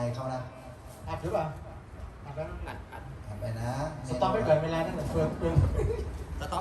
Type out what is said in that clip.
ายเขานะอัดหรือเปล่าอัดแล้วอัดไปนะสต็อปไปก่อนเวลานั่นแหละเฟิร์นเฟิร์น สต็อป